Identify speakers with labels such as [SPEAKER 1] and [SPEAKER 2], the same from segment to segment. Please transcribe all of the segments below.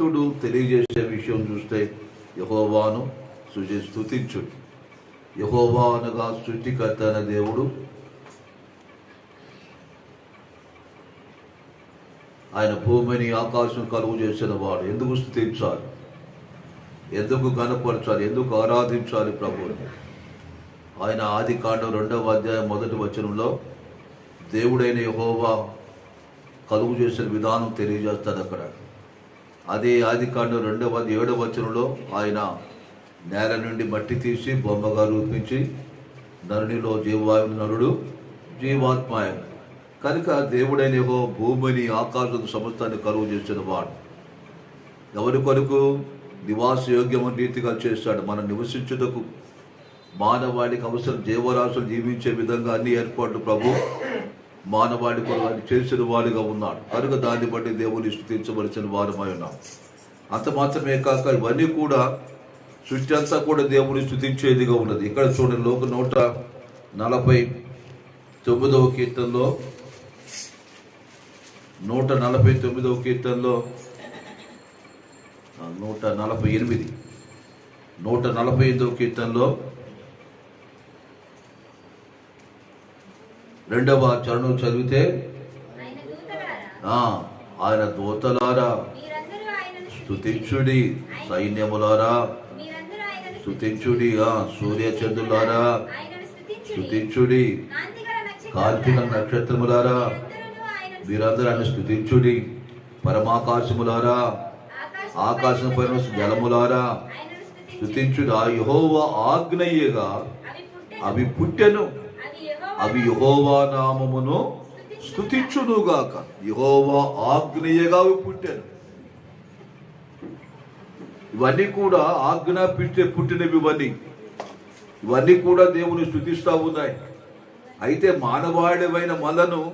[SPEAKER 1] భక్తుడు తెలియజేసే విషయం చూస్తే యహోవాను సృజి స్థుతించు యహోవా అనగా సృష్టికర్త అనే దేవుడు. ఆయన భూమిని ఆకాశం కలుగు చేసిన వాడు. ఎందుకు స్థుతించాలి ఎందుకు కనపరచాలి ఎందుకు ఆరాధించాలి ప్రభువుని? ఆయన ఆది కాండం రెండవ అధ్యాయం మొదటి వచనంలో దేవుడైన యహోవా కలుగు చేసిన విధానం తెలియజేస్తాడు అక్కడ. అదే ఆది కాండం రెండవ ఏడవ వచనంలో ఆయన నేల నుండి మట్టి తీసి బొమ్మగా రూపించి నరునిలో జీవాయు నరుడు జీవాత్మాయం. కనుక దేవుడైన భూమిని ఆకాశం సమస్తాన్ని కరువు చేసిన వాడు. ఎవరి కొరకు నివాస యోగ్యము రీతిగా చేస్తాడు మనం నివసించుటకు మానవాళికి అవసరం జీవరాశులు జీవించే విధంగా అన్ని ఏర్పాట్లు ప్రభు మానవాడి కొరకు ఆయన చేసిన వాడుగా ఉన్నాడు. కనుక దాన్ని బట్టి దేవుని స్థుతించవలసిన వారమై ఉన్నాం. అంత మాత్రమే కాక ఇవన్నీ కూడా సృష్టి అంతా కూడా దేవుని స్థుతించేదిగా ఉన్నది. ఇక్కడ చూడండి లోక నూట నలభై తొమ్మిదవ కీర్తనలో నూట నలభై తొమ్మిదవ కీర్తనలో నూట నలభై ఎనిమిది నూట నలభై ఐదవ కీర్తనలో రెండవ చరణం చదివితే?
[SPEAKER 2] ఆయన దూతలారా?
[SPEAKER 1] స్తుతించుడి సైన్యములారా?
[SPEAKER 2] మీరందరూ ఆయనను
[SPEAKER 1] స్తుతించుడి ఆ సూర్య చంద్రులారా
[SPEAKER 2] ఆయనను స్తుతించుడి.
[SPEAKER 1] స్తుతించుడి
[SPEAKER 2] కాంతిగల నక్షత్రాలారా,
[SPEAKER 1] కార్తీక నక్షత్రములారా?
[SPEAKER 2] మీరందరూ
[SPEAKER 1] మీరందరూ ఆయన స్తుతించుడి పరమాకాశములారా?
[SPEAKER 2] ఆకాశం
[SPEAKER 1] పైన జలములారా?
[SPEAKER 2] స్తుతించుడు.
[SPEAKER 1] ఆ యహోవ ఆజ్ఞయ్యగా
[SPEAKER 2] అవి పుట్టెను.
[SPEAKER 1] అవి
[SPEAKER 2] యహోవా
[SPEAKER 1] నామమును స్థుతించునుగాక యహోవా ఆగ్నేయగా పుట్టాను. ఇవన్నీ కూడా ఆజ్ఞాపిస్తే పుట్టినవి ఇవన్నీ. ఇవన్నీ కూడా దేవుని స్థుతిస్తా ఉన్నాయి. అయితే మానవాళివైన మనను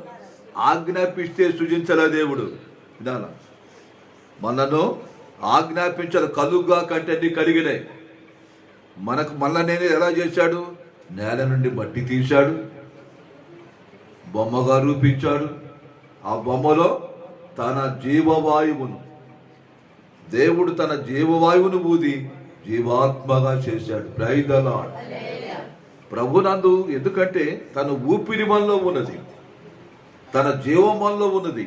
[SPEAKER 1] ఆజ్ఞాపిస్తే సృజించలే దేవుడు. వినాలా మనను ఆజ్ఞాపించాలి. కలుగ్గా కంటే అన్ని కలిగినాయి మనకు మళ్ళా నేను ఎలా చేశాడు? నేల నుండి మట్టి తీశాడు. బొమ్మగా రూపించాడు. ఆ బొమ్మలో తన జీవవాయువును దేవుడు తన జీవవాయువును ఊది జీవాత్మగా చేశాడు. ప్రైదలాడ్ ప్రభునందు ఎందుకంటే తన ఊపిరి మనలో ఉన్నది తన జీవం మనలో ఉన్నది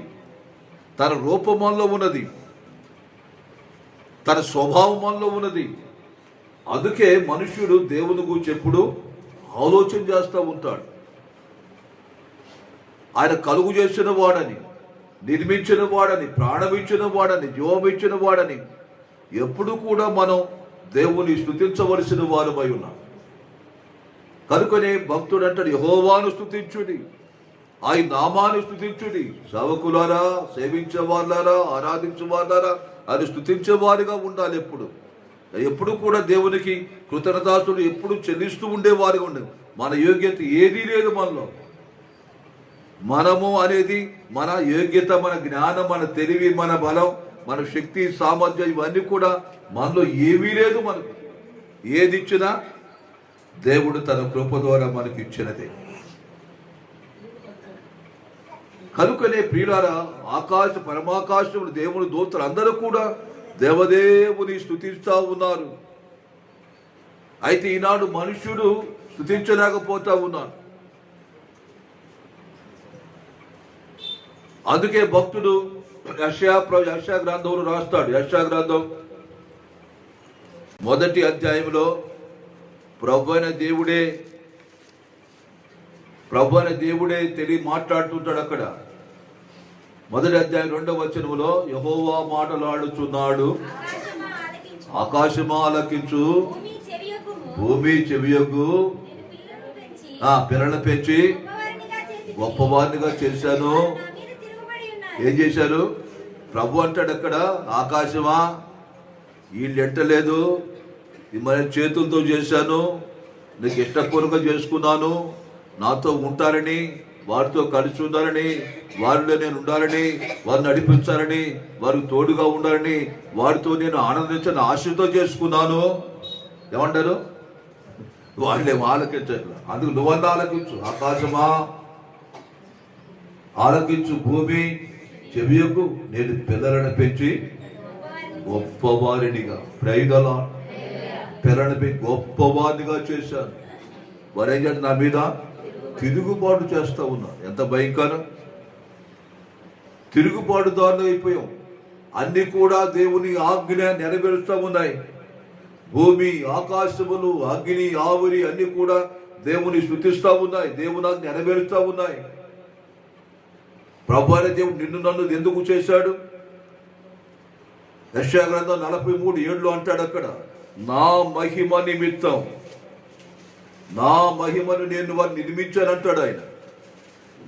[SPEAKER 1] తన రూపం మనలో ఉన్నది తన స్వభావం మనలో ఉన్నది. అందుకే మనుష్యుడు దేవుని గురించి ఎప్పుడు ఆలోచన చేస్తూ ఉంటాడు. ఆయన కలుగు చేసిన వాడని నిర్మించిన వాడని ప్రాణమిచ్చిన వాడని జీవమిచ్చిన వాడని ఎప్పుడు కూడా మనం దేవుని స్థుతించవలసిన వారమై ఉన్నాం. కనుకనే భక్తుడు అంటాడు యహోవాను స్థుతించుడి ఆయన నామాన్ని స్థుతించుడి సేవకులారా సేవించే వాళ్ళారా ఆరాధించే వాళ్ళారా అది స్థుతించే వారిగా ఉండాలి ఎప్పుడు. ఎప్పుడు కూడా దేవునికి కృతజ్ఞతాస్తులు ఎప్పుడు చెల్లిస్తూ ఉండేవారుగా ఉండదు మన యోగ్యత ఏదీ లేదు మనలో. మనము అనేది మన యోగ్యత మన జ్ఞానం మన తెలివి మన బలం మన శక్తి సామర్థ్యం ఇవన్నీ కూడా మనలో ఏమీ లేదు మనకు. ఏది ఇచ్చినా దేవుడు తన కృప ద్వారా మనకి ఇచ్చినదే. కనుకనే ప్రియులారా ఆకాశ పరమాకాశములు దేవుని దూతలు అందరూ కూడా దేవదేవుని స్థుతిస్తూ ఉన్నారు. అయితే ఈనాడు మనుషుడు స్థుతించలేకపోతా ఉన్నాడు అందుకే భక్తుడు యశా యశా గ్రంథంలో రాస్తాడు. యశా గ్రంథం మొదటి అధ్యాయంలో ప్రభు అయిన దేవుడే ప్రభు అయిన దేవుడే తెలియ మాట్లాడుతుంటాడు అక్కడ. మొదటి అధ్యాయం రెండవ వచనములో యహోవా మాటలాడుచున్నాడు.
[SPEAKER 2] ఆకాశమా ఆలకించు భూమి చెవియకు
[SPEAKER 1] భూమి
[SPEAKER 2] పెంచి
[SPEAKER 1] ఆ పెంచి
[SPEAKER 2] గొప్పవారినిగా
[SPEAKER 1] చేశాను
[SPEAKER 2] నా మీద తిరుగుబడి ఉన్నారు
[SPEAKER 1] ఏం చేశారు? ప్రభు అంటాడు అక్కడ ఆకాశమా వీళ్ళు ఎట్టలేదు మరి చేతులతో చేశాను నీకు ఇష్టపూర్వకంగా చేసుకున్నాను నాతో ఉంటారని వారితో కలిసి ఉండాలని వారిలో నేను ఉండాలని వారిని నడిపించాలని వారికి తోడుగా ఉండాలని వారితో నేను ఆనందించని ఆశతో చేసుకున్నాను. ఏమంటారు? వాళ్ళు ఏమో ఆలకించారు అందుకు నువ్వన్నా ఆలకించు. ఆకాశమా ఆలకించు భూమి చెవియకు నేను పిల్లలను పెంచి గొప్పవారినిగా ప్రైదలా పెంచి గొప్పవారినిగా చేశాను. వారు ఏం చేస్తారు నా మీద? తిరుగుబాటు చేస్తూ ఉన్నా. ఎంత భయంకరం. తిరుగుబాటుదారులు అయిపోయాం. అన్ని కూడా దేవుని ఆజ్ఞ నెరవేరుస్తూ ఉన్నాయి. భూమి ఆకాశములు అగ్ని ఆవిరి అన్ని కూడా దేవుని శృతిస్తూ ఉన్నాయి. దేవుని ఆజ్ఞ నెరవేరుస్తూ ఉన్నాయి. ప్రభు అనే దేవుడు నిన్ను నన్ను ఎందుకు చేశాడు? యశా గ్రంథం నలభై మూడు ఏళ్ళు అంటాడు అక్కడ నా మహిమ నిమిత్తం నా మహిమను నేను వారిని నిర్మించాను అంటాడు ఆయన.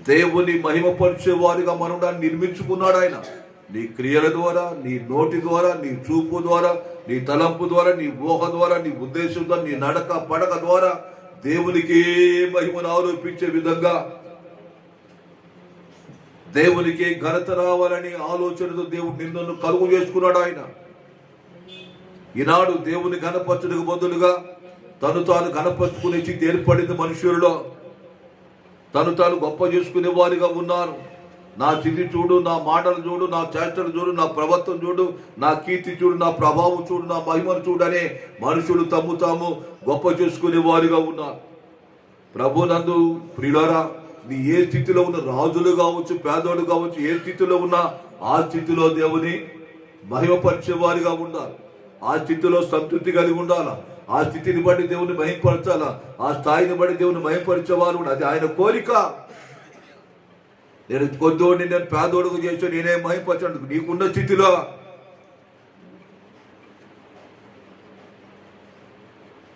[SPEAKER 1] దేవుని మహిమపరిచే వారిగా మనం దాన్ని నిర్మించుకున్నాడు ఆయన. నీ క్రియల ద్వారా నీ నోటి ద్వారా నీ చూపు ద్వారా నీ తలంపు ద్వారా నీ ఊహ ద్వారా నీ ఉద్దేశం ద్వారా నీ నడక పడక ద్వారా దేవునికి మహిమను ఆరోపించే విధంగా దేవునికి ఘనత రావాలని ఆలోచనతో దేవుడు నిన్ను కలుగు చేసుకున్నాడు ఆయన. ఈనాడు దేవుని ఘనపరచడానికి బదులుగా తను తాను ఘనపరుచుకునే స్థితి ఏర్పడింది మనుషుల్లో. తను తాను గొప్ప చేసుకునే వారిగా ఉన్నారు. నా స్థితి చూడు నా మాటలు చూడు నా చేష్టలు చూడు నా ప్రవర్తన చూడు నా కీర్తి చూడు నా ప్రభావం చూడు నా మహిమను చూడు అనే మనుషులు తమ్ము తాము గొప్ప చేసుకునే వారిగా ఉన్నారు. ప్రభు నందు ప్రియులారా నీ ఏ స్థితిలో ఉన్న రాజులు కావచ్చు పేదోడు కావచ్చు ఏ స్థితిలో ఉన్నా ఆ స్థితిలో దేవుని మహిమపరిచే వారిగా ఉండాలి. ఆ స్థితిలో సంతృప్తి కలిగి ఉండాలా? ఆ స్థితిని బట్టి దేవుని మహిమపరచాలా? ఆ స్థాయిని బట్టి దేవుని మహిమపరిచేవారు అది ఆయన కోరిక. నేను కొద్దోడిని నేను పేదోడుగు చేసి నేనే మహిమపరచను నీకున్న స్థితిలో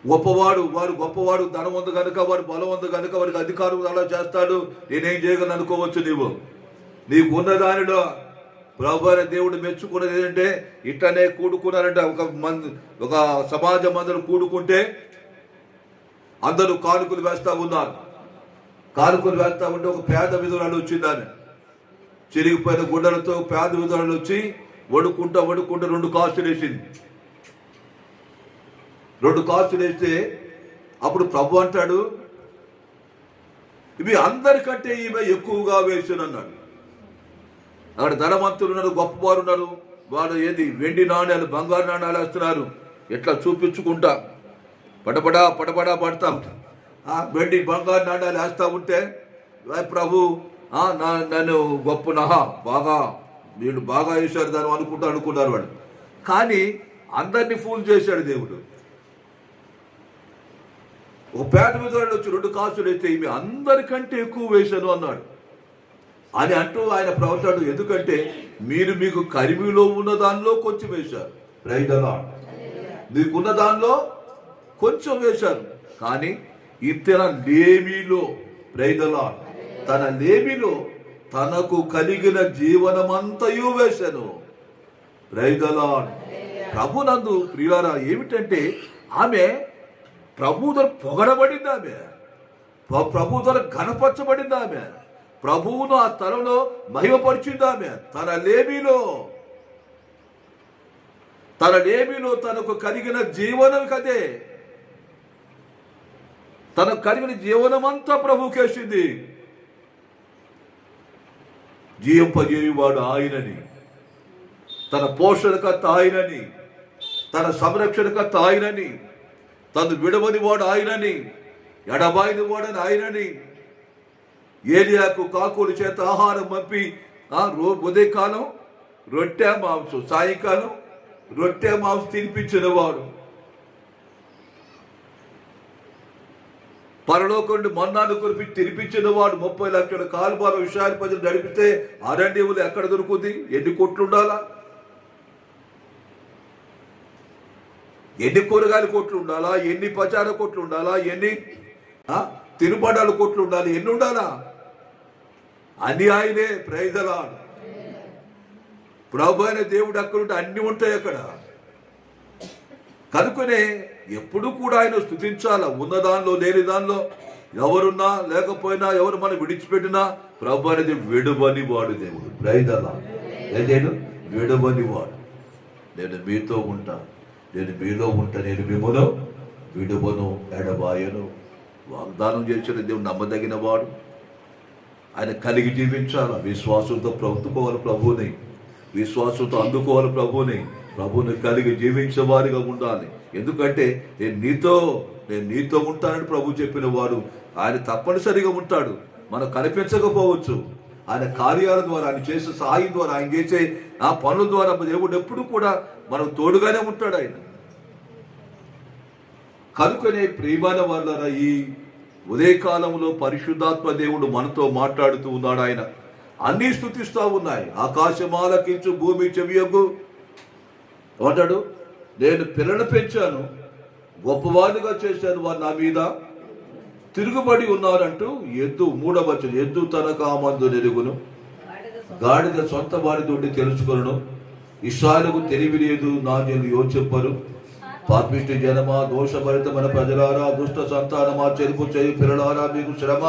[SPEAKER 1] గొప్పవాడు వారు గొప్పవాడు ధనవంతు కనుక వారు బలవంతు కనుక వారికి అధికారం అలా చేస్తాడు. నేనేం చేయగలను అనుకోవచ్చు నీవు? నీకు ఉన్న దానిలో ప్రభు దేవుడు మెచ్చుకున్నది ఏంటంటే ఇట్లనే కూడుకున్నారంటే. ఒక మంది ఒక సమాజం అందరూ కూడుకుంటే అందరూ కానుకలు వేస్తూ ఉన్నారు. కానుకలు వేస్తా ఉంటే ఒక పేద విధురాలు వచ్చిందని. చిరిగిపోయిన గుడ్డలతో పేద విధురాలు వచ్చి వడుకుంటా వడుకుంటా రెండు కాసులు వేసింది రెండు కాసులు వేస్తే అప్పుడు ప్రభు అంటాడు ఇవి అందరికంటే ఈమె ఎక్కువగా వేసాను అన్నాడు అక్కడ ధనవంతులు ఉన్నారు గొప్పవారు ఉన్నారు. వాళ్ళు ఏది? వెండి నాణ్యాలు బంగారు నాణ్యాలు వేస్తున్నారు. ఎట్లా చూపించుకుంటా? పడపడా పడపడా పడతా ఉంటా. ఆ వెండి బంగారు నాణ్యాలు వేస్తా ఉంటే ప్రభు ఆ, నా నన్ను గొప్ప నహా బాగా వీళ్ళు బాగా వేశారు దాన్ని అనుకుంటా అనుకున్నారు వాళ్ళు. కానీ అందరినీ ఫూల్ చేశాడు దేవుడు. ఒక పేద మీద వచ్చి రెండు కాసులు వేస్తే ఇవి అందరికంటే ఎక్కువ వేశాను అన్నాడు. అని అంటూ ఆయన ప్రవర్తాడు ఎందుకంటే మీరు మీకు కరిమిలో ఉన్న దానిలో కొంచెం వేశారు. రైతలా మీకున్న దానిలో కొంచెం వేశారు. కానీ ఇతర లేమిలో రైతలా తన లేమిలో తనకు కలిగిన జీవనమంతయు వేశాను. రైతలా ప్రభునందు ప్రియారా ఏమిటంటే ఆమె ప్రభు ధర పొగడబడింది ఆమె. ప్రభు ధర ఘనపరచబడింది ఆమె. ప్రభువును ఆ స్థలంలో మహిమపరిచింది ఆమె. తన లేమిలో తన లేమిలో తనకు కలిగిన జీవనం కదే. తనకు కలిగిన జీవనమంతా ప్రభుకేసింది జీవింపజేయువాడు ఆయనని. తన పోషణకర్త ఆయనని. తన సంరక్షణకర్త ఆయనని. తను విడవని వాడు ఆయనని ఎడబాయిని వాడని ఆయనని. ఏలియాకు కాకులు చేత ఆహారం పంపి ఆ రో ఉదయకాలం రొట్టె మాంసం సాయంకాలం రొట్టె మాంసం తినిపించిన వాడు. పరలోకండి మన్నాను కురిపి తినిపించిన వాడు ముప్పై లక్షల కాలుబాల విషయాలు ప్రజలు నడిపితే అరణ్యములు ఎక్కడ దొరుకుతుంది? ఎన్ని కొట్లు ఉండాలా? ఎన్ని కూరగాయల కోట్లు ఉండాలా? ఎన్ని పచార కోట్లు ఉండాలా? ఎన్ని ఆ, తినుబండాల కోట్లు ఉండాలి? ఎన్ని ఉండాలా? అన్ని ఆయనే. ప్రైజలా ప్రభు అయిన దేవుడు అక్కడుంటే అన్ని ఉంటాయి అక్కడ. కనుకనే ఎప్పుడు కూడా ఆయన స్థుతించాల? ఉన్న దానిలో లేని దానిలో. ఎవరున్నా లేకపోయినా ఎవరు మనం విడిచిపెట్టినా ప్రభు అనేది విడువని వాడు దేవుడు. ప్రైజలా నేను విడువని వాడు. నేను మీతో ఉంటాను. నేను మీలో ఉంటా నేను మిమ్మల్ని విడువను ఎడబాయను. వాగ్దానం చేసిన దేవుడు నమ్మదగిన వాడు. ఆయన కలిగి జీవించాలి. విశ్వాసంతో ప్రభుత్వాలు ప్రభువుని. విశ్వాసంతో అందుకోవాలి ప్రభువుని. ప్రభుని కలిగి జీవించే వారిగా ఉండాలి. ఎందుకంటే నేను నీతో నేను నీతో ఉంటానని ప్రభు చెప్పిన వాడు. ఆయన తప్పనిసరిగా ఉంటాడు. మనం కనిపించకపోవచ్చు. ఆయన కార్యాల ద్వారా ఆయన చేసే సహాయం ద్వారా ఆయన చేసే ఆ పనుల ద్వారా దేవుడు ఎప్పుడు కూడా మనకు తోడుగానే ఉంటాడు ఆయన. కనుకనే ప్రియమైన వాళ్ళ ఈ ఉదయకాలంలో పరిశుద్ధాత్మ దేవుడు మనతో మాట్లాడుతూ ఉన్నాడు ఆయన. అన్నీ స్థుతిస్తూ ఉన్నాయి. ఆకాశమాలకించు భూమి చెవియగు అంటాడు నేను పిల్లలు పెంచాను గొప్పవాడిగా చేశాను వారు నా మీద. తిరుగుబడి ఉన్నారంటూ ఎద్దు మూడవ ఎద్దు తన కామందు నెరుగును. గాడిద సొంత వారి నుండి తెలుసుకొను ఇషాలకు తెలివి లేదు నా నేను యోచెప్పరు పాపిష్టి జనమా దోషభరితమైన ప్రజలారా దుష్ట సంతానమా చెరుపు చేయి పిల్లలారా మీకు శ్రమ.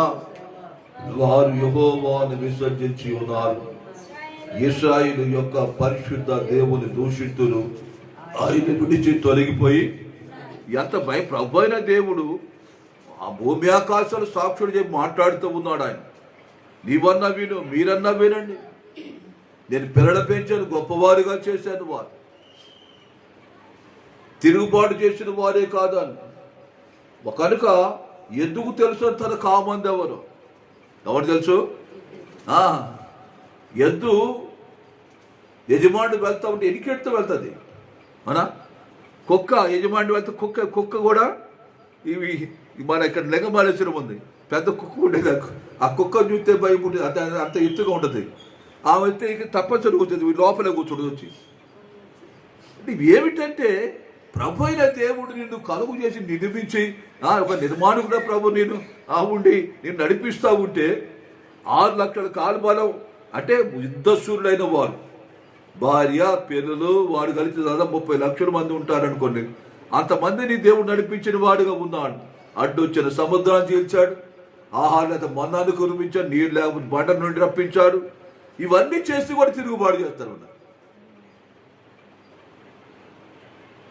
[SPEAKER 1] వారు యెహోవాను విసర్జించి ఉన్నారు. ఇస్రాయిల్ యొక్క పరిశుద్ధ దేవుని దూషితులు. ఆయన విడిచి తొలగిపోయి ఎంత భయ ప్రభు అయిన దేవుడు. భూమి ఆకాశాలు సాక్షుడు చెప్పి మాట్లాడుతూ ఉన్నాడు ఆయన. నీవన్నా విను మీరన్నా వినండి. నేను పిల్లల పెంచాను గొప్పవారుగా చేశాను వారు. తిరుగుబాటు చేసిన వారే కాదు కనుక ఎందుకు తెలుసు తన కామంది ఎవరు ఎవరు తెలుసు ఎద్దు యజమానుడు వెళ్తా ఉంటే ఎనికెడుతూ వెళ్తుంది? మన కుక్క యజమానుడు వెళ్తే కుక్క కుక్క కూడా ఇవి మన ఇక్కడ లెగమాలేశ్వరం ఉంది. పెద్ద కుక్క ఉండేది ఆ కుక్క చూస్తే భయం ఉంటుంది అంత అంత ఎత్తుగా ఉంటుంది. ఆమె అయితే ఇక తప్పనిసరి కూర్చుంది లోపలే కూర్చోడు వచ్చి. ఏమిటంటే ప్రభు అయిన దేవుడు నిన్ను కలుగు చేసి నిర్మించి ఆ, ఒక నిర్మాణకుడ ప్రభు నేను ఆ ఉండి నేను నడిపిస్తా ఉంటే ఆరు లక్షల కాలుబలం అంటే యుద్ధశూరులైన వారు. భార్య పిల్లలు వాడు కలిసి దాదాపు ముప్పై లక్షల మంది ఉంటారనుకోండి. అంతమందిని దేవుడు నడిపించిన వాడుగా ఉన్నాడు. అడ్డొచ్చిన సముద్రాన్ని చీల్చాడు ఆహారం మన్నాన్ని కురిపించాడు నీరు లేకపోతే బండ నుండి రప్పించాడు. ఇవన్నీ చేసి కూడా తిరుగుబాటు చేస్తారు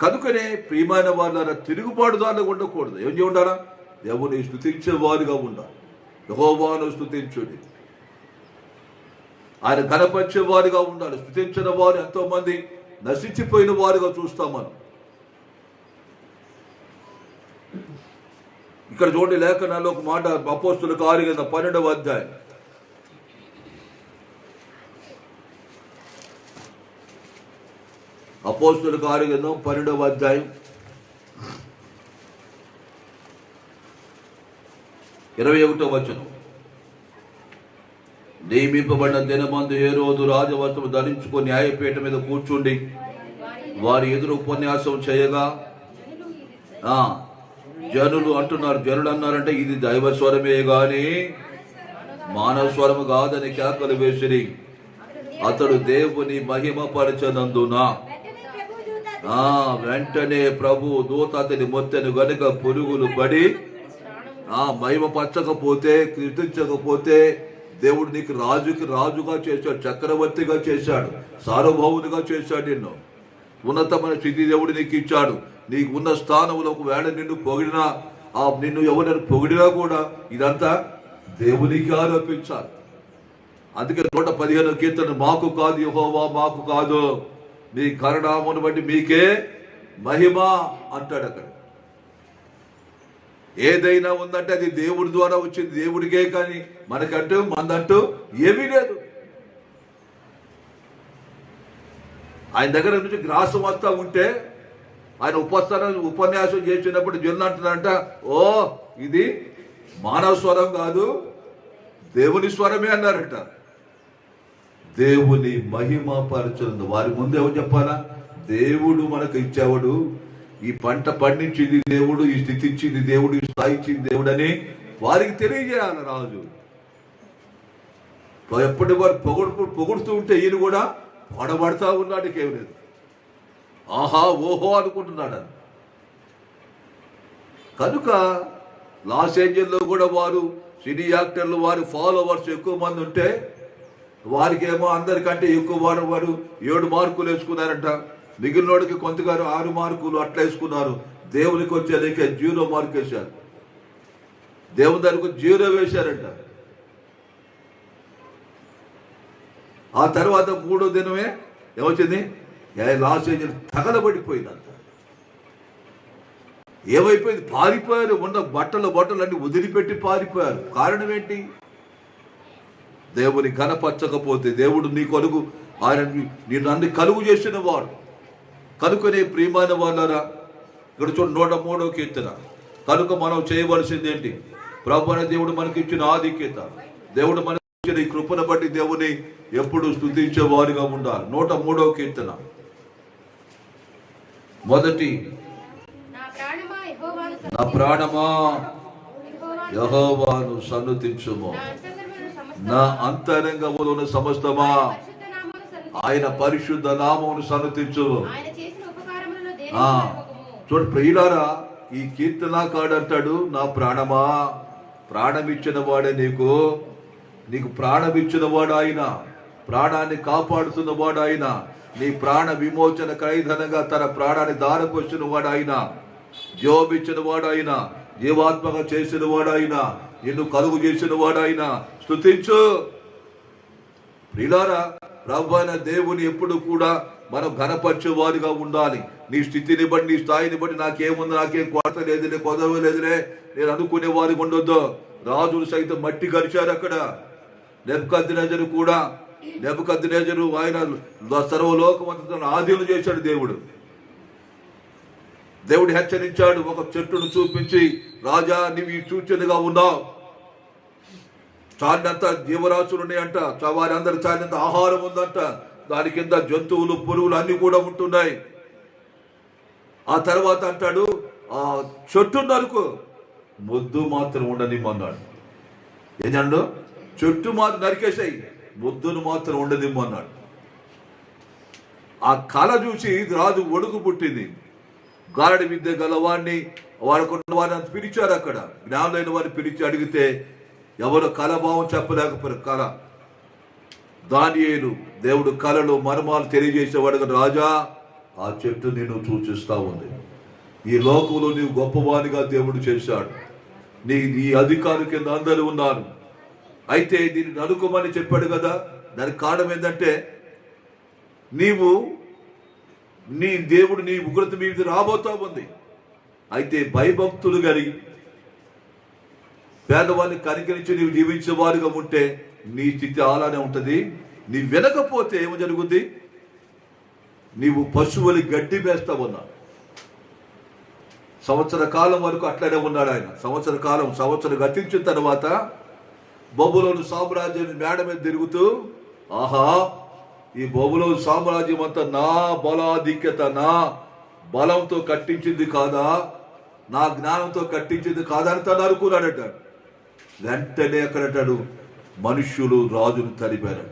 [SPEAKER 1] కనుకనే ప్రియమైన వాళ్ళ తిరుగుబాటుదారులు ఉండకూడదు. ఏం ఉండాలా దేవుని స్థుతించే వారుగా ఉండాలి. యహోవాను స్థుతించుడి. ఆయన కనపరిచే వారుగా ఉండాలి. స్థుతించిన వారు ఎంతో మంది నశించిపోయిన వారుగా చూస్తాం మనం. ఇక్కడ చూడండి లేఖనాల్లో ఒక మాట అపోస్తుల కారు కింద పన్నెండవ అధ్యాయం. అపోస్తుల కారు కింద పన్నెండవ అధ్యాయం. ఇరవై ఒకటో వచనం. నియమింపబడిన దినమందు ఏ రోజు రాజవస్త్రం ధరించుకొని న్యాయపీఠ మీద కూర్చుండి వారి ఎదురు ఉపన్యాసం చేయగా ఆ జనులు అంటున్నారు. జనులు అన్నారంటే ఇది దైవ స్వరమే గాని మానవ స్వరము కాదని కేకలు వేసిరి. అతడు దేవుని మహిమ పరచనందున
[SPEAKER 2] వెంటనే ప్రభు దూత
[SPEAKER 1] ఆ వెంటనే ప్రభు అతని మొత్తను గనుక పురుగులు పడి ఆ మహిమ పచ్చకపోతే కీర్తించకపోతే దేవుడు నీకు రాజుకి రాజుగా చేశాడు చక్రవర్తిగా చేశాడు సార్వభౌమునిగా చేశాడు నిన్ను. ఉన్నతమైన స్థితి దేవుడు నీకు ఇచ్చాడు. నీకు ఉన్న స్థానంలో ఒకవేళ నిన్ను పొగిడినా ఆ నిన్ను ఎవరైనా పొగిడినా కూడా ఇదంతా దేవునికి ఆరోపించాలి. అందుకే నూట పదిహేను కీర్తన మాకు కాదు యహోవా మాకు కాదు. మీ కరుణామును బట్టి మీకే మహిమ అంటాడు అక్కడ. ఏదైనా ఉందంటే అది దేవుడి ద్వారా వచ్చింది. దేవుడికే కానీ మనకంటూ మందంటూ ఏమీ లేదు. ఆయన దగ్గర నుంచి గ్రాసం వస్తా ఉంటే ఆయన ఉపస్థానం ఉపన్యాసం చేసినప్పుడు జన్లు అంటున్నారంట ఓ ఇది మానవ స్వరం కాదు దేవుని స్వరమే అన్నారట. దేవుని మహిమ పరచుంది వారి ముందు ఎవరు చెప్పాలా? దేవుడు మనకు ఇచ్చేవాడు. ఈ పంట పండించింది దేవుడు ఈ స్థితి ఇచ్చింది దేవుడు ఈ స్థాయి ఇచ్చింది దేవుడు అని వారికి తెలియజేయాలి రాజు. ఎప్పటి వారు పొగుడు పొగుడుతూ ఉంటే ఈయన కూడా పడబడతా ఉన్నాడు కేవలేదు ఆహా ఓహో అనుకుంటున్నాడు అని. కనుక లాస్ ఏంజల్లో కూడా వారు సినీ యాక్టర్లు వారి ఫాలోవర్స్ ఎక్కువ మంది ఉంటే వారికి ఏమో అందరికంటే ఎక్కువ వారు వారు ఏడు మార్కులు వేసుకున్నారంట. మిగిలినోడికి కొంతగారు ఆరు మార్కులు అట్లా వేసుకున్నారు. దేవునికి వచ్చేదానికి జీరో మార్కు వేశారు. దేవుని దానికి జీరో వేశారంట. ఆ తర్వాత మూడో దినమే ఏమొచ్చింది? ఏ లాస్ ఏంజల్స్ తగలబడిపోయిందంట. ఏమైపోయింది? పారిపోయారు. ఉన్న బట్టలు బట్టలు అన్ని వదిలిపెట్టి పారిపోయారు. కారణం ఏంటి? దేవుని కనపరచకపోతే దేవుడు నీ కొరకు ఆయన నేను అన్ని కలుగు చేసిన వాడు. కనుకనే ప్రియమైన వాళ్ళరా ఇక్కడ చూడు నూట మూడో కీర్తన. కనుక మనం చేయవలసింది ఏంటి? ప్రభు దేవుడు మనకి ఇచ్చిన ఆధిక్యత. దేవుడు మన ఇచ్చిన ఈ కృపను బట్టి దేవుని ఎప్పుడు స్థుతించే వారిగా ఉండాలి. నూట మూడో కీర్తన. మొదటి
[SPEAKER 2] నా ప్రాణమా యెహోవాను
[SPEAKER 1] సన్నుతించుము.
[SPEAKER 2] నా అంతరంగమును
[SPEAKER 1] నా అంతరంగములోని
[SPEAKER 2] సమస్తము?
[SPEAKER 1] ఆయన పరిశుద్ధ నామమును సన్నుతించు
[SPEAKER 2] ఆయన చేసిన ఉపకారములలో
[SPEAKER 1] ఆ,
[SPEAKER 2] దేనికి
[SPEAKER 1] చూడు ప్రియులారా ఈ కీర్తనాకాడు అంటాడు నా ప్రాణమా? ప్రాణమిచ్చిన వాడే నీకు. నీకు ప్రాణమిచ్చిన వాడు ఆయన ప్రాణాన్ని కాపాడుతున్న వాడు ఆయన నీ ప్రాణ విమోచన ఖైదనగా తన ప్రాణాన్ని దారపోసిన వాడు ఆయన జీవమిచ్చిన ఆయన జీవాత్మగా చేసిన వాడాయన నిన్ను కలుగు చేసిన వాడాయన స్థుతించు ప్రిలారా ప్రభు దేవుని ఎప్పుడు కూడా మనం ఘనపరిచే వారిగా ఉండాలి. నీ స్థితిని బట్టి నీ స్థాయిని బట్టి నాకేముంది నాకేం కొరత లేదులే కొదవ లేదులే నేను అనుకునే వారికి ఉండొద్దు. రాజులు సైతం మట్టి గడిచారు అక్కడ నెబద్దినజరు కూడా నెబద్దినజరు ఆయన సర్వలోకమంతా ఆధీనం చేశాడు దేవుడు. దేవుడు హెచ్చరించాడు ఒక చెట్టును చూపించి రాజా నీవు ఈ సూచనగా ఉన్నావు. చాలినంత జీవరాశులు ఉన్నాయంట వారి అందరు చాలినంత ఆహారం ఉందంట దాని కింద జంతువులు పురుగులు అన్ని కూడా ఉంటున్నాయి. ఆ తర్వాత అంటాడు ఆ చెట్టు నరుకు ముద్దు మాత్రం ఉండనిమ్మన్నాడు. ఏంటండు చెట్టు మాత్రం నరికేసాయి. బుద్ధుని మాత్రం ఉండనిమ్మన్నాడు ఆ కళ చూసి రాజు ఒడుకు పుట్టింది. గారడి విద్య గలవాడిని వాడుకున్న వారిని పిలిచారు అక్కడ. జ్ఞానులైన వారిని పిలిచి అడిగితే ఎవరు కలభావం చెప్పలేకపోయారు. కళ. దానియేలు దేవుడు కళలు మర్మాలు తెలియజేసేవాడు రాజా. ఆ చెట్టు నేను సూచిస్తా ఉంది. ఈ లోకంలో నీవు గొప్పవానిగా దేవుడు చేశాడు. నీ నీ అధికారి కింద అందరూ ఉన్నారు. అయితే దీన్ని నలుకోమని చెప్పాడు కదా. దానికి కారణం ఏంటంటే నీవు నీ దేవుడు నీ ఉగ్రత మీద రాబోతా ఉంది. అయితే భయభక్తులు కలిగి పేదవాళ్ళని కనికరించి నీవు జీవించేవారుగా ఉంటే నీ స్థితి అలానే ఉంటుంది. నీ వినకపోతే ఏమి జరుగుద్ది? నీవు పశువులు గడ్డి వేస్తా ఉన్నా సంవత్సర కాలం వరకు అట్లనే ఉన్నాడు ఆయన. సంవత్సర కాలం సంవత్సరం గతించిన తర్వాత బొబులోని సామ్రాజ్యం మేడ మీద తిరుగుతూ ఆహా ఈ బొబ్బులోని సామ్రాజ్యం అంతా నా బలాధిక్యత నా బలంతో కట్టించింది కాదా? నా జ్ఞానంతో కట్టించింది కాదా అని తను అనుకున్నాడట. వెంటనే అక్కడటాడు మనుష్యులు రాజును తరిపారు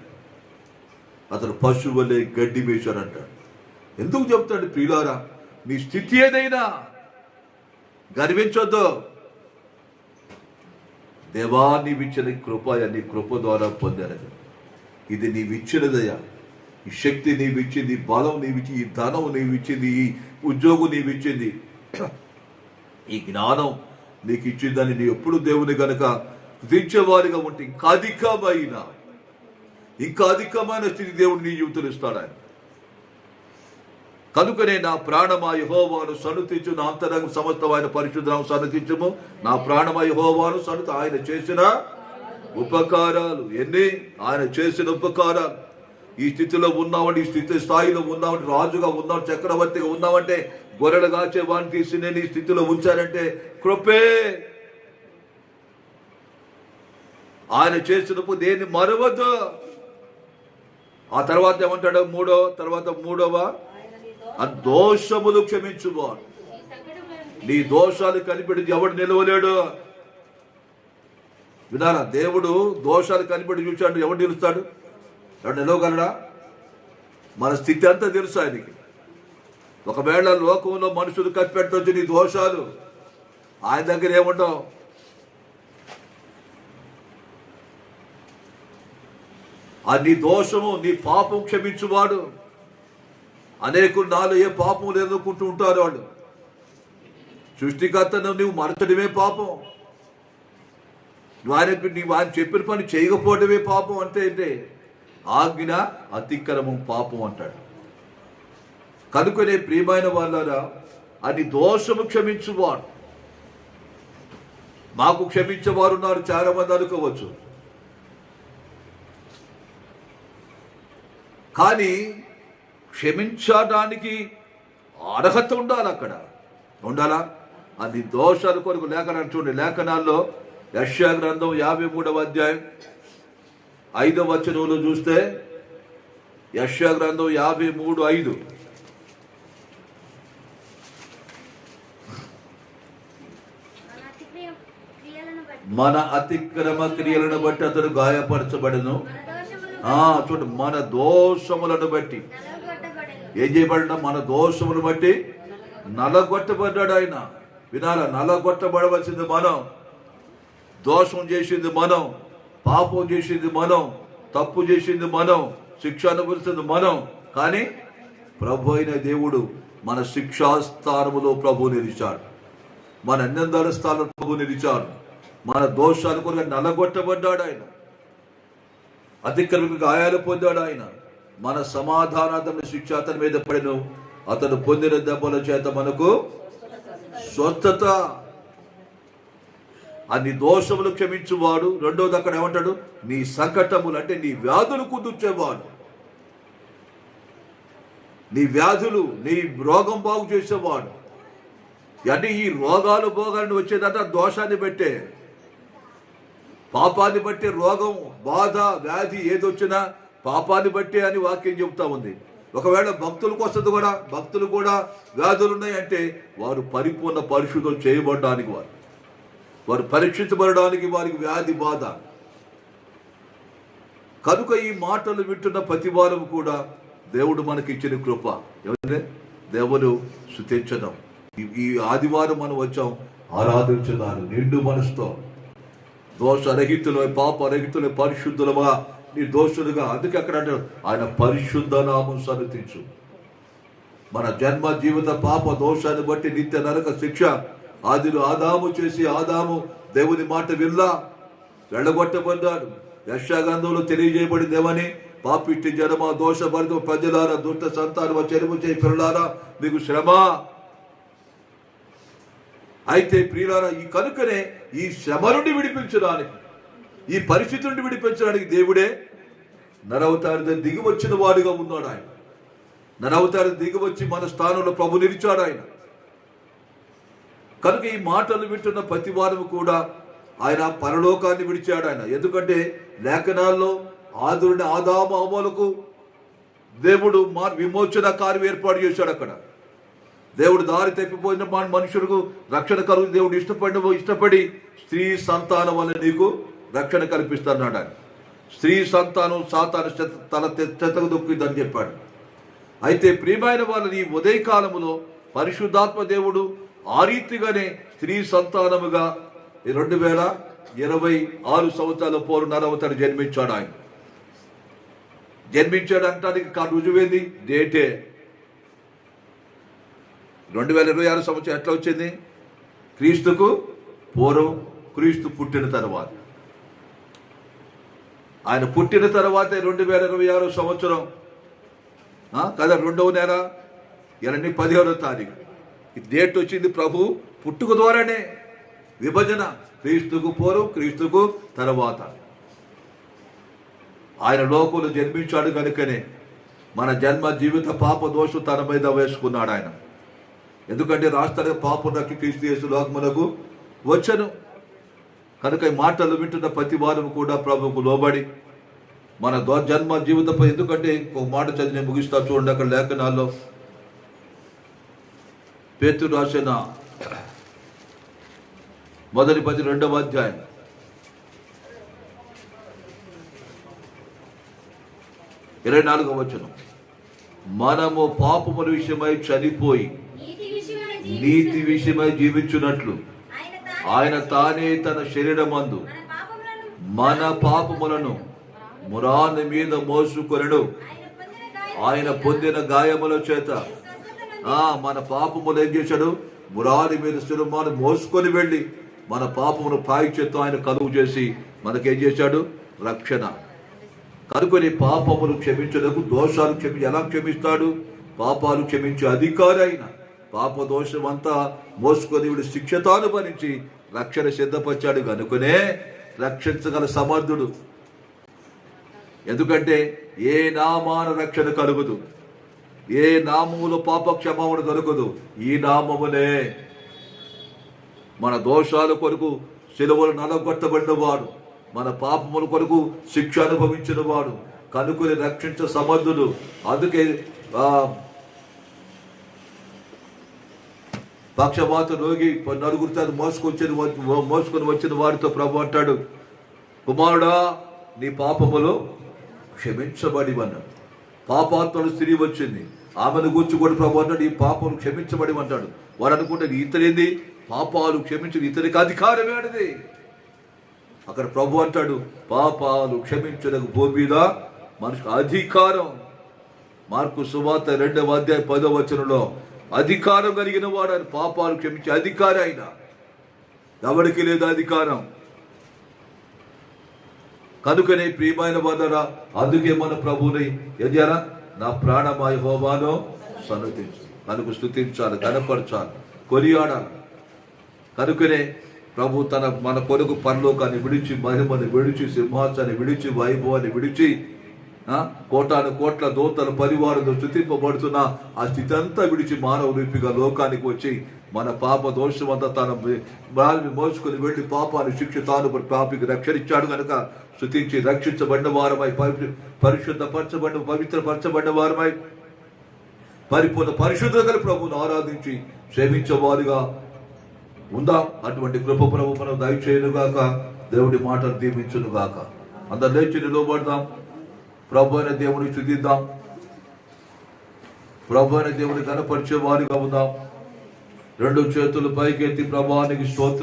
[SPEAKER 1] అతను పశువులే గడ్డి వేశాడంటాడు ఎందుకు చెప్తాడు ప్రియులారా? నీ స్థితి ఏదైనా గర్వించొద్దు. దేవా నీవిచ్చిన కృప నీ కృప ద్వారా పొందారని ఇది నీవిచ్చినదయ్యా ఈ శక్తి నీవిచ్చింది బలం నీవిచ్చి ఈ ధనం నీవిచ్చింది ఈ ఉద్యోగం నీవిచ్చింది. ఈ జ్ఞానం నీకు ఇచ్చిందని నీ ఎప్పుడు దేవుని గనక దించేవారిగా ఉంటే ఇంకా అధికమైన ఇంకా అధికమైన స్థితి దేవుడు నీ జీవితంలో ఇస్తాడు ఆయన కనుకనే నా ప్రాణమా యహోవాను సనుతించు నా అంతరంగ సమస్తమైన పరిశుద్ధం సనుతించము నా ప్రాణమా యహోవాను సనుత ఆయన చేసిన ఉపకారాలు ఎన్ని? ఆయన చేసిన ఉపకారాలు. ఈ స్థితిలో ఉన్నామంటే ఈ స్థితి స్థాయిలో ఉన్నామంటే రాజుగా ఉన్నాం చక్రవర్తిగా ఉన్నామంటే గొర్రెలు కాచే వాడిని తీసి నేను ఈ స్థితిలో ఉంచానంటే కృపే. ఆయన చేసినప్పుడు దేన్ని మరవద్దు. ఆ తర్వాత ఏమంటాడు? మూడో తర్వాత మూడవ ఆ దోషములు క్షమించువాడు. నీ దోషాలు కనిపెట్టి ఎవడు నిలవలేడు? వినాలా? దేవుడు దోషాలు కనిపెట్టి చూశాడు ఎవడు నిలుస్తాడు? ఎవడు నిలవగలడా? మన స్థితి అంతా తెలుసు ఆయనకి. ఒకవేళ లోకంలో మనుషులు కనిపెట్టవచ్చు నీ దోషాలు ఆయన దగ్గర ఏముండవు? ఆ నీ దోషము నీ పాపం క్షమించువాడు. అనేకులు నాలో ఏ పాపం లేదనుకుంటూ ఉంటారు వాళ్ళు. సృష్టికర్తను నువ్వు మరచడమే పాపం. నువ్వు ఆయన నీవు ఆయన చెప్పిన పని చేయకపోవడమే పాపం అంటే ఏంటి? ఆజ్ఞ అతిక్రమం పాపం అంటాడు. కనుకనే ప్రియమైన వాళ్ళారా అది దోషము క్షమించువాడు. మాకు క్షమించేవారు ఉన్నారు చాలా మంది అనుకోవచ్చు. కానీ క్షమించడానికి అర్హత ఉండాలి అక్కడ. ఉండాలా? అది దోషాల కొరకు లేఖనాలు చూడండి. లేఖనాల్లో యశ్యా గ్రంథం యాభై మూడవ అధ్యాయం ఐదవ వచనంలో చూస్తే యశ్యా గ్రంథం యాభై మూడు ఐదు.
[SPEAKER 3] మన
[SPEAKER 1] అతిక్రమ క్రియలను బట్టి అతడు గాయపరచబడను. చూడు మన దోషములను బట్టి. ఏం చేయబడిన మన దోషమును బట్టి నలగొట్టబడ్డాడు ఆయన. వినాల నలగొట్టబడవలసింది మనం. దోషం చేసింది మనం. పాపం చేసింది మనం. తప్పు చేసింది మనం. శిక్ష అనుభవిస్తుంది మనం. కానీ ప్రభు అయిన దేవుడు మన శిక్షాస్థానములో ప్రభు నిలిచాడు. మన అన్నందాల స్థానంలో ప్రభు నిలిచాడు. మన దోషాలు కొరకు నలగొట్టబడ్డాడు ఆయన. అతిక్రమిక గాయాలు పొందాడు ఆయన. మన సమాధానార్థమైన శిక్ష అతని మీద పడిను. అతను పొందిన దెబ్బల చేత మనకు స్వస్థత. అన్ని దోషములు క్షమించువాడు. రెండోది అక్కడ ఏమంటాడు? నీ సంకటములు అంటే నీ వ్యాధులు కుదుర్చేవాడు. నీ వ్యాధులు నీ రోగం బాగు చేసేవాడు. అంటే ఈ రోగాలు భోగాలను వచ్చేదంట దోషాన్ని పెట్టే పాపాన్ని బట్టి రోగం బాధ వ్యాధి ఏదొచ్చినా పాపాన్ని బట్టే అని వాక్యం చెబుతా ఉంది. ఒకవేళ భక్తులకు వస్తుంది కూడా భక్తులు కూడా వ్యాధులు ఉన్నాయంటే వారు పరిపూర్ణ పరిశుద్ధం చేయబడడానికి వారు. వారు పరీక్షించబడడానికి వారికి వ్యాధి బాధ. కనుక ఈ మాటలు వింటున్న ప్రతి వారం కూడా దేవుడు మనకి ఇచ్చిన కృప. ఏమంటే దేవుడు శుతించడం ఈ- ఆదివారం మనం వచ్చాం ఆరాధించదాను నిండు మనసుతో. దోష దోషరహితులు పాపరహితులు పరిశుద్ధులుగా పరిశుద్ధులమా దోషులుగా. అందుకే అక్కడ అంటాడు ఆయన పరిశుద్ధ నామం సరితించు మన జన్మ జీవిత పాప దోషాన్ని బట్టి నిత్య నరక శిక్ష. ఆదిలు ఆదాము చేసి ఆదాము దేవుని మాట విల్లా వెళ్ళగొట్టబడ్డాడు. యశాగంధంలో తెలియజేయబడింది ఏమని పాపిట్టి జనమ దోషభరిత ప్రజలారా దుష్ట సంతానమ చెరువు చేయి పిల్లలారా మీకు శ్రమ. అయితే ప్రియులారా ఈ కనుకనే ఈ శ్రమ నుండి విడిపించడానికి ఈ పరిస్థితి నుండి విడిపించడానికి దేవుడే నరవతారి దిగి వచ్చిన వాడుగా ఉన్నాడు ఆయన. నరవతారి దిగి వచ్చి మన స్థానంలో ప్రభు నిలిచాడు ఆయన. కనుక ఈ మాటలు వింటున్న ప్రతి వారము కూడా ఆయన పరలోకాన్ని విడిచాడు ఆయన. ఎందుకంటే లేఖనాల్లో ఆదురుని ఆదామ అమలకు దేవుడు మా విమోచన కార్యం ఏర్పాటు చేశాడు అక్కడ. దేవుడు దారి తప్పిపోయిన మనుషులకు రక్షణ కలుగు దేవుడు ఇష్టపడి ఇష్టపడి స్త్రీ సంతానం వల్ల నీకు రక్షణ కల్పిస్తున్నాడు అని స్త్రీ సంతానం సాతాను తన తల తె- చెత్తకు దొక్కిందని చెప్పాడు. అయితే ప్రియమైన వాళ్ళని ఈ ఉదయకాలములో పరిశుద్ధాత్మ దేవుడు ఆ రీతిగానే స్త్రీ సంతానముగా రెండు వేల ఇరవై ఆరు సంవత్సరాల పోరు నరవతడు జన్మించాడు ఆయన. జన్మించాడు అంటానికి కా డేటే. రెండు వేల ఇరవై ఆరు సంవత్సరం ఎట్లా వచ్చింది? క్రీస్తుకు పూర్వం క్రీస్తు పుట్టిన తర్వాత. ఆయన పుట్టిన తర్వాతే రెండు వేల ఇరవై ఆరు సంవత్సరం. కదా రెండవ నెల ఇవన్నీ పదిహేనో తారీఖు. ఈ డేట్ వచ్చింది ప్రభు పుట్టుక ద్వారానే. విభజన క్రీస్తుకు పూర్వం క్రీస్తుకు తర్వాత. ఆయన లోకులు జన్మించాడు కనుకనే మన జన్మ జీవిత పాప దోషం తన మీద వేసుకున్నాడు ఆయన. ఎందుకంటే రాష్ట్ర నక్కి క్రీస్తు యేసు లోకములకు వచ్చను. కనుక ఈ మాటలు వింటున్న ప్రతి వారం కూడా ప్రభువుకు లోబడి మన జన్మ జీవితపై ఎందుకంటే ఒక మాట చదివి నేను ముగిస్తా చూడండి అక్కడ లేఖనాల్లో. పేతు రాసిన మొదటి పది రెండవ అధ్యాయం. ఇరవై నాలుగవ వచనం. మనము పాపముల విషయమై చనిపోయి
[SPEAKER 3] నీతి. విషయమై
[SPEAKER 1] జీవించున్నట్లు
[SPEAKER 3] ఆయన తానే
[SPEAKER 1] తన శరీరమందు
[SPEAKER 3] మన పాపములను
[SPEAKER 1] మన పాపములను మురాని మీద మోసుకొనడు
[SPEAKER 3] ఆయన పొందిన గాయముల చేత
[SPEAKER 1] ఆ మన పాపములు ఏం చేశాడు? మురాని మీద స్థిరమాను మోసుకొని వెళ్ళి మన పాపమును ప్రాయశ్చిత్తం ఆయన కలుగు చేసి మనకేం చేశాడు? రక్షణ. కనుకొని పాపములు క్షమించడకు దోషాలు క్షమించి ఎలా క్షమిస్తాడు? పాపాలు క్షమించే అధికారి అయిన పాప దోషం అంతా మోసుకొని వీడు శిక్షతాను భరించి రక్షణ సిద్ధపరిచాడు కనుకనే రక్షించగల సమర్థుడు. ఎందుకంటే ఏ నామాన రక్షణ కలుగుదు ఏ నామములో పాప క్షమాపణ దొరకదు ఈ నామమునే మన దోషాల కొరకు సెలవులు నలగొట్టబడిన వాడు మన పాపముల కొరకు శిక్ష అనుభవించిన వాడు కనుకొని రక్షించ సమర్థుడు. అందుకే ఆ, పక్షవాత రోగి నలుగురు తాను మోసుకొచ్చిన మోసుకొని వచ్చిన వారితో ప్రభు అంటాడు కుమారుడా నీ పాపములు క్షమించబడి అన్నాడు పాపాత్మలు స్త్రీ వచ్చింది. ఆమెను గురించి కూడా ప్రభు అంటాడు ఈ పాపం క్షమించబడి అంటాడు వాడు అనుకుంటే ఇతరేంది పాపాలు క్షమించిన ఇతనికి అధికారమే అక్కడ ప్రభు అంటాడు పాపాలు క్షమించడానికి భూమి మీద మనిషికి అధికారం. మార్కు సువాత రెండవ అధ్యాయ పదవ వచనంలో అధికారం కలిగిన వాడు ఆయన పాపాలు క్షమించే అధికారి ఆయన. ఎవరికి లేదు అధికారం? కనుకనే ప్రియమైన వదరా అందుకే మన ప్రభుని ఎదియారా నా ప్రాణమాయ హోమాను సన్నతించు. కనుక స్థుతించాలి కనపరచాలి కొనియాడాలి. కనుకనే ప్రభు తన మన కొరకు పరలోకాన్ని విడిచి మహిమని విడిచి సింహాసాన్ని విడిచి వైభవాన్ని విడిచి కోటాను కోట్ల దోతల పరివారంతో స్థుతింపబడుతున్న ఆ స్థితి అంతా విడిచి మానవ రూపిగా లోకానికి వచ్చి మన పాప దోషం అంతా తన బాల్ని మోసుకొని వెళ్ళి పాపాన్ని శిక్ష తాను పాపికి రక్షణించాడు కనుక స్థుతించి రక్షించబడిన వారమై పరి- పరిశుద్ధపరచబడిన పవిత్రపరచబడిన వారమై పరిపూర్ణ పరిశుద్ధ గల ప్రభువును ఆరాధించి క్షమించేవారుగా ఉందాం? అటువంటి కృప ప్రభు మనం దయచేయనుగాక దేవుడి మాటలు దీవించునుగాక. అందరు లేచి నిలబడదాం. ప్రభు అయిన దేవుని స్థుతిద్దాం. ప్రభు అయిన దేవుని కనపరిచే వారిగా ఉందాం. రెండు చేతులు పైకెత్తి ప్రభానికి స్తోత్రం.